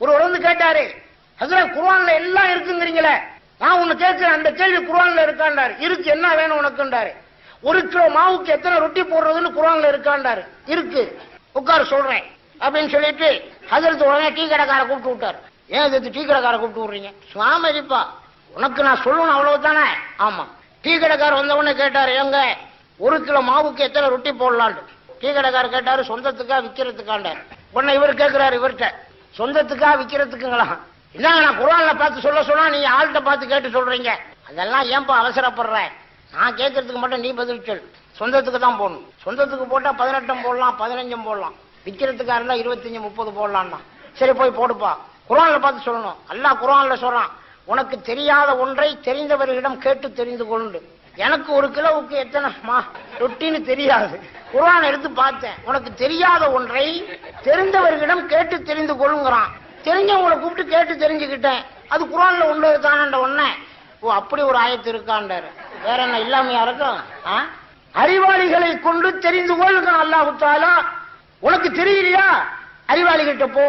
ஒரு வந்து கேட்டாரு ஹசரத் குர்ஆன்ல எல்லாம் இருக்குங்கிறீங்களே நான் உன்னை கேட்கிறேன் அந்த கேள்வி குர்ஆன்ல இருக்காண்டாரு இருக்கு என்ன வேணும் உனக்குண்டாரு ஒரு கிலோ மாவுக்கு எத்தனை ரொட்டி போடுறதுன்னு குர்ஆன்ல இருக்காண்டாரு இருக்கு. உட்கார சொல்றேன். அப்படின்னு சொல்லிட்டு ஹசரத் உடனே டீ கடைக்கார கூப்பிட்டு விட்டாரு. ஏன் இது டீ கடைக்கார கூப்பிட்டு விடுறீங்க? சுவாமி உனக்கு நான் சொல்லணும் அவ்வளவுதானே? ஆமா. டீ கடைக்காரர் வந்த உடனே கேட்டாரு ஏங்க ஒரு கிலோ மாவுக்கு எத்தனை ரொட்டி போடலான்னு டீ கடைக்காரர் கேட்டாரு சொந்தத்துக்கா விக்கிறதுக்காண்டாரு உடனே இவர் கேட்கிறாரு இவர்கிட்ட. சொந்தத்துக்கா விக்கிறதுக்குங்களா? இதாங்க நான் குரான்ல பார்த்து சொல்ல சொன்னா நீங்க ஆள்கிட்ட பார்த்து கேட்டு சொல்றீங்க. அதெல்லாம் ஏன்பா அவசரப்படுற? நான் கேட்கறதுக்கு மட்டும் நீ பதில் சொல். சொந்தத்துக்கு தான் போடணும். சொந்தத்துக்கு போட்டா பதினெட்டும் போடலாம் பதினஞ்சும் போடலாம். விக்கிறதுக்கா இருந்தா இருபத்தஞ்சு முப்பது போடலாம்னா சரி போய் போடுப்பா. குரான்ல பார்த்து சொல்லணும். அல்லா குரான்ல சொல்றான் உனக்கு தெரியாத ஒன்றை தெரிந்தவர்களிடம் கேட்டு தெரிந்து கொண்டு எனக்கு ஒரு கிலோவுக்கு எத்தனை? மா ரொட்டின்னு தெரியாது. குரான் எடுத்து பார்த்தேன். உனக்கு தெரியாத ஒன்றை தெரிந்தவர்களிடம் கேட்டு தெரிந்து கொள்ளுங்கிறான். தெரிஞ்சவங்களை கூப்பிட்டு கேட்டு தெரிஞ்சுக்கிட்டேன். அது குரான்ல உள்ள தானண்ட ஒன்ன ஓ அப்படி ஒரு ஆயத்து இருக்கான்டாரு வேற என்ன இல்லாமையா இருக்கும் ஆ? அறிவாளிகளை கொண்டு தெரிந்து கொள்ளுங்க அல்லாஹு தாலா உனக்கு தெரியலையா அறிவாளிகிட்ட போ.